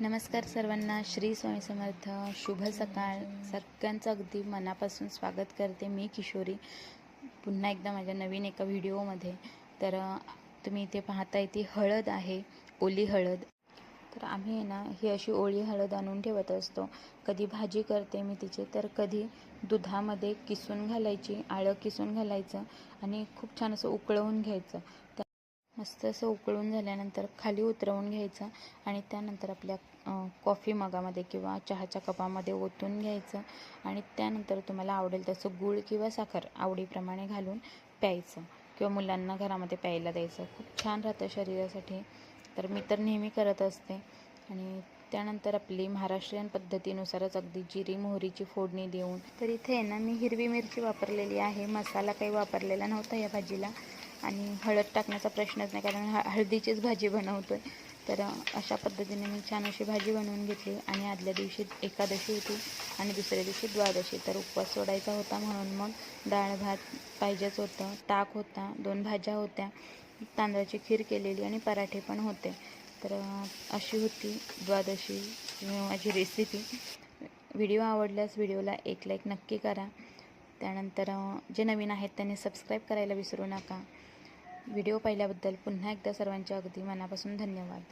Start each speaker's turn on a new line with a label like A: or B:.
A: नमस्कार सर्वांना श्री स्वामी समर्थ. शुभ सकाळ. सगळ्यांचं अगदी मनापासून स्वागत करते मी किशोरी. पुन्हा एकदा माझ्या नवीन एका व्हिडिओमध्ये. तर तुम्ही इथे पाहताय ती हळद आहे ओली हळद. तर आम्ही आहे ना ही अशी ओळी हळद आणून ठेवत असतो. कधी भाजी करते मी तिची तर कधी दुधामध्ये किसून घालायची आळं किसून घालायचं आणि खूप छान असं उकळवून घ्यायचं. मस्त असं उकळून झाल्यानंतर खाली उतरवून घ्यायचं आणि त्यानंतर आपल्या कॉफी मगामध्ये किंवा चहाच्या कपामध्ये ओतून घ्यायचं आणि त्यानंतर तुम्हाला आवडेल तसं गूळ किंवा साखर आवडीप्रमाणे घालून प्यायचं किंवा मुलांना घरामध्ये प्यायला द्यायचं. खूप छान राहतं शरीरासाठी. तर मी तर नेहमी करत असते. आणि त्यानंतर आपली महाराष्ट्रीयन पद्धतीनुसारच अगदी जिरी मोहरीची फोडणी देऊन. तर इथे आहे ना मी हिरवी मिरची वापरलेली आहे. मसाला काही वापरलेला नव्हता या भाजीला. आणि हळद टाकण्याचा प्रश्नच नाही कारण ह हळदीचीच भाजी बनवतो आहे तर अशा पद्धतीने मी छान अशी भाजी बनवून घेतली आणि आदल्या दिवशी एकादशी होती आणि दुसऱ्या दिवशी द्वादशी. तर उपवास सोडायचा होता म्हणून मग डाळ भात पाहिजेच होतं. ताक होता दोन भाज्या होत्या. तांदळाची खीर केलेली आणि पराठे पण होते. तर अशी होती द्वादशी माझी रेसिपी व्हिडिओ आवडल्यास व्हिडिओला एक लाईक नक्की करा. त्यानंतर जे नवीन आहेत त्यांनी सबस्क्राईब करायला विसरू नका. व्हिडिओ पाहिल्याबद्दल पुन्हा एकदा सर्वांच्या अगदी मनापासून धन्यवाद.